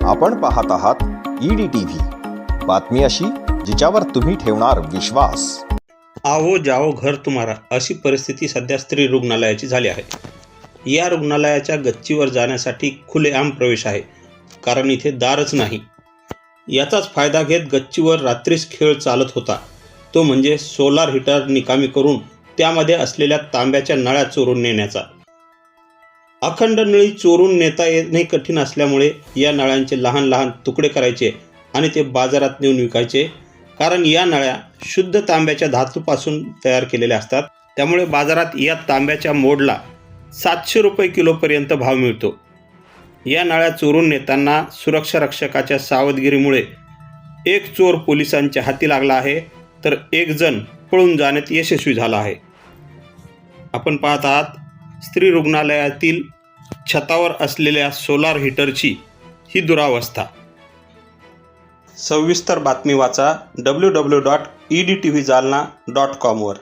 आपण पाहत आहात ईडी टीव्ही बातमी अशी जिच्यावर तुम्ही ठेवणार विश्वास. आवो जाओ घर तुम्हारा अशी परिस्थिती सध्या स्त्री रुग्णालयाची झाली आहे. या रुग्णालयाच्या गच्चीवर जाण्यासाठी खुलेआम प्रवेश आहे. कारण इथे दारच नाही. याचाच फायदा घेत गच्चीवर रात्रीच खेळ चालत होता. तो म्हणजे सोलार हिटर निकामी करून त्यामध्ये असलेल्या तांब्याच्या नळ्या चोरून नेण्याचा. अखंड नळी चोरून नेता येणे कठीण असल्यामुळे या नळ्यांचे लहान लहान तुकडे करायचे आणि ते बाजारात नेऊन विकायचे. कारण या नळ्या शुद्ध तांब्याच्या धातूपासून तयार केलेल्या असतात. त्यामुळे बाजारात या तांब्याच्या मोडला सातशे रुपये किलोपर्यंत भाव मिळतो. या नळ्या चोरून नेताना सुरक्षा रक्षकाच्या सावधगिरीमुळे एक चोर पोलिसांच्या हाती लागला आहे तर एक जण पळून जाण्यात यशस्वी झाला आहे. आपण पाहत आहात स्त्री रुग्णालयातील छतावर असलेल्या सोलार हीटरची ही दुरावस्था. सविस्तर बातमी वाचा W W dot E D T V Jalna dot कॉमवर